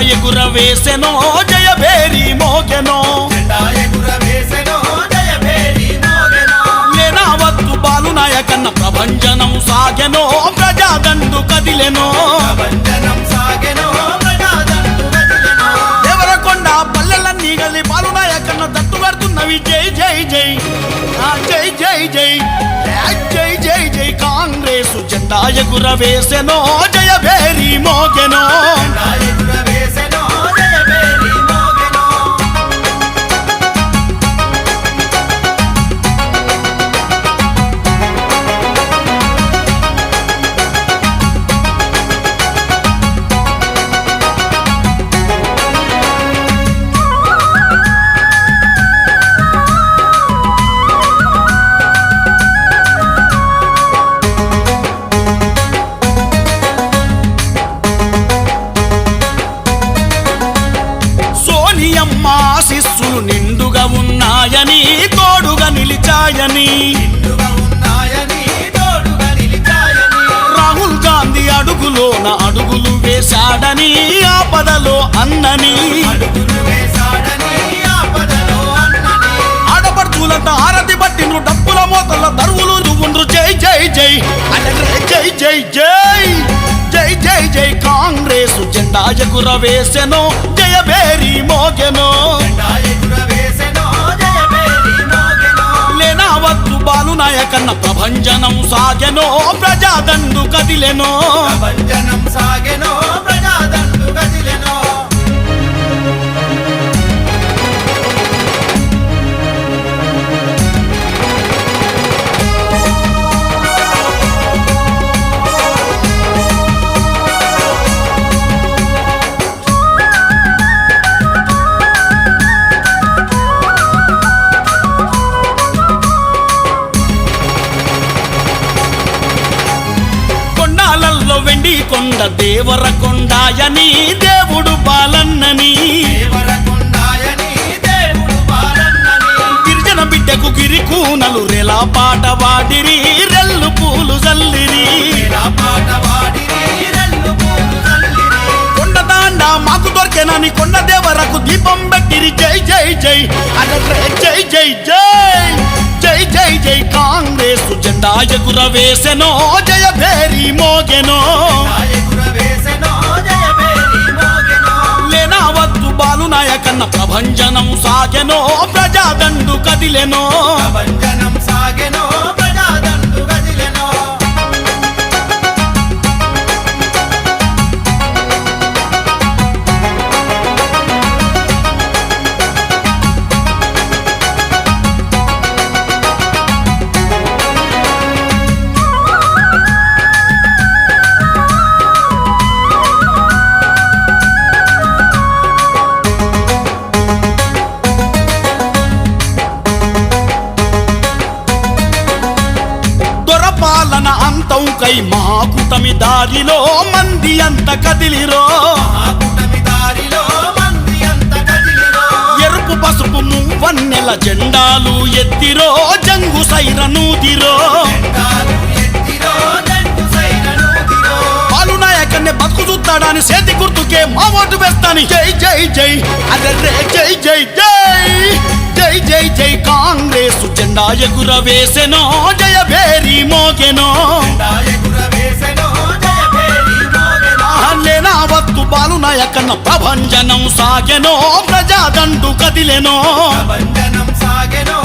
ఎగుర వేసెనో జయభేరి మోగెనో. లేనావత్తు బాలు నాయకన్న ప్రభంజనం సాగెనో ప్రజాదండు కదిలెనో. దేవరకొండ పల్లెలన్నీ గలి బాలు నాయకన్న దట్టు పడుతున్నవి. జై జై జై. జై జై జై. జై జై జై కాంగ్రెస్ జెండా ఎగుర వేసెనో జయభేరి మోగెనో. ఆశీస్సులు నిండుగా ఉన్నాయని తోడుగా నిలిచాయని. రాహుల్ గాంధీ అడుగులోన అడుగులు వేశాడని ఆపదలో అన్నని. అడుగులు ఆడపడుచులంత ఆరతి పట్టిను డబ్బుల మోతల దరువులు నువ్వుండ్రు జై జై జై. జై జై జై. జై జై జై. కాంగ్రెస్ జెండా ఎగుర జయ జయభేరి మోగెనో. కన్న ప్రభంజనం సాగెనో ప్రజాదండు కదిలెనో. ప్రభంజనం సాగెనో, వెండి కొండ దేవర కొండాయని దేవుడు బాలన్నని దేవరకొండాయని, దేవుడు బాలన్నని. గిరిజన బిడ్డకు గిరికూనలు రెలా పాట వాడిరి రెల్లు పూలు జల్లిరి ఇలా పాట పాడిరి, రెల్లు పూలు చల్లిరి. కొండ దాండ మాకు దొరికెనని కొండ దేవరకు దీపం పెట్టిరి జై జై జై అలరే జై జై జై జై జై జై కాంగ్రెస్ జెండా ఎగుర వేసెనో జయ భేరి మోగెనో నాయకన్న ప్రభంజనం సాగెనో ప్రజాదండు కదిలెనో ప్రభంజనం సాగెనో, దొరపాలన అంతం కై మహాకుటమి దారిలో మంది అంత కదిలిరో. ఆ కూటమి దారిలో మంది అంత కదిలిరో. ఎరుపు పసుపు మువ్వన్నెల జెండాలు ఎత్తిరో జంగు సైరనూదిరో జెండాలు ఎత్తిరో, జంగు సైరనూదిరో. బాలు నాయకన్నే బతుకు చూస్తాడని చేతి గుర్తుకే మా ఓటు వేస్తాని. జై జై జై. అరే జై జై జై. జై జై జై కాంగ్రెస్. జెండా ఎగుర వేసెనో జయ భేరి మోగెనో. జెండా ఎగురవేసెనో, బాలు నాయకన్న ప్రభంజనం సాగెనో ప్రజాదండు కదిలెనో. ప్రభంజనం సాగెనో,